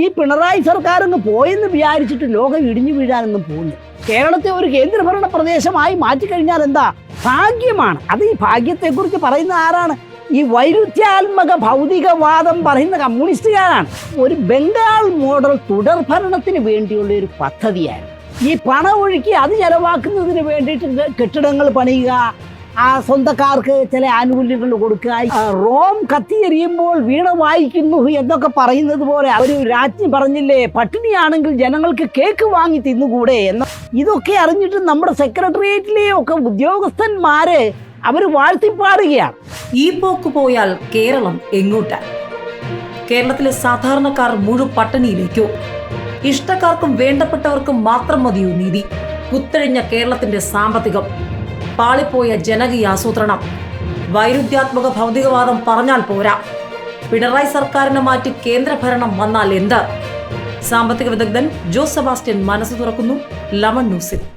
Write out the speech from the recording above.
ഈ പിണറായി സർക്കാർ അങ്ങ് പോയെന്ന് വിചാരിച്ചിട്ട് ലോകം ഇടിഞ്ഞു വീഴാനൊന്നും പോകുന്നു കേരളത്തെ ഒരു കേന്ദ്രഭരണ പ്രദേശമായി മാറ്റിക്കഴിഞ്ഞാൽ എന്താ? ഭാഗ്യമാണ്. അത് ഈ ഭാഗ്യത്തെക്കുറിച്ച് പറയുന്ന ആരാണ്? ഈ വൈരുദ്ധ്യാത്മക ഭൗതികവാദം പറയുന്ന കമ്മ്യൂണിസ്റ്റുകാരാണ്. ഒരു ബംഗാൾ മോഡൽ തുടർഭരണത്തിന് വേണ്ടിയുള്ള ഒരു പദ്ധതിയാണ്. ഈ പണം ഒഴുക്കി അത് ചെലവാക്കുന്നതിന് വേണ്ടിയിട്ട് കെട്ടിടങ്ങൾ പണിയുക ആ സ്വന്തക്കാർക്ക് ചില ആനുകൂല്യങ്ങൾ കൊടുക്കുക. റോം കത്തിയെറിയുമ്പോൾ വീണ വായിക്കുന്നു എന്നൊക്കെ പറയുന്നത് പോലെ ഒരു രാജ്ഞി പറഞ്ഞില്ലേ പട്ടിണിയാണെങ്കിൽ ജനങ്ങൾക്ക് കേക്ക് വാങ്ങി തിന്നുകൂടെ എന്ന ഇതൊക്കെ അറിഞ്ഞിട്ട് നമ്മുടെ സെക്രട്ടേറിയറ്റിലെ ഒക്കെ ഉദ്യോഗസ്ഥന്മാര് അവർ വാഴ്ത്തിപ്പാടുകയാണ്. ഈ പോക്ക് പോയാൽ കേരളം എങ്ങോട്ട? കേരളത്തിലെ സാധാരണക്കാർ മുഴു പട്ടിണിയിലേക്കോ? ഇഷ്ടക്കാർക്കും വേണ്ടപ്പെട്ടവർക്കും മാത്രം മതിയോ നീതി? കുത്തഴിഞ്ഞ കേരളത്തിന്റെ സാമ്പത്തികം. പാളിപ്പോയ ജനകീയ ആസൂത്രണം. വൈരുദ്ധ്യാത്മക ഭൗതികവാദം പറഞ്ഞാൽ പോരാ. പിണറായി സർക്കാരിനെ മാറ്റി കേന്ദ്രഭരണം വന്നാൽ എന്ത്? സാമ്പത്തിക വിദഗ്ധൻ ജോസ് സെബാസ്റ്റ്യൻ മനസ്സ് തുറക്കുന്നു. ലമൺ ന്യൂസിൽ.